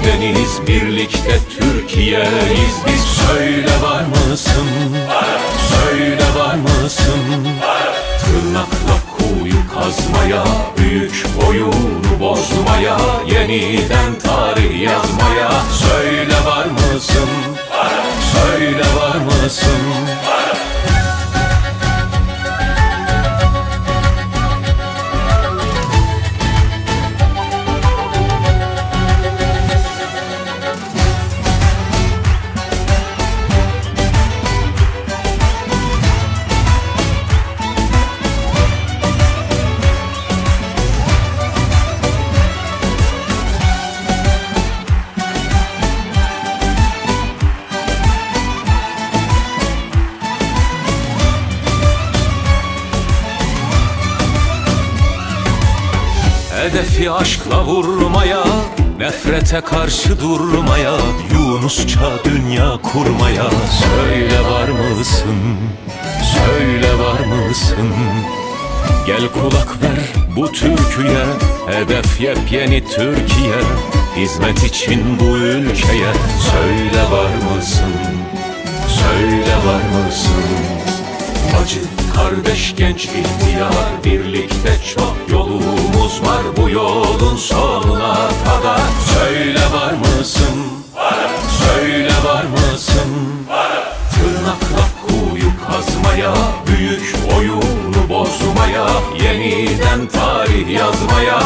Akdeniz Birlikte Türkiye'yiz biz Söyle var mısın? Söyle var mısın? Tırnakla kuyu kazmaya Büyük oyunu bozmaya Yeniden tarih yazmaya Hedefi aşkla vurmaya Nefrete karşı durmaya Yunusça dünya kurmaya Söyle var mısın? Söyle var mısın? Gel kulak ver bu türküye Hedef yepyeni Türkiye Hizmet için bu ülkeye Söyle var mısın? Söyle var mısın? Acı kardeş genç ihtiyar Birlikte çok yolumuz var Bu yolun sonuna kadar Söyle var mısın? Söyle var mısın? Tırnakla kuyu kazmaya Büyük oyunu bozmaya Yeniden tarih yazmaya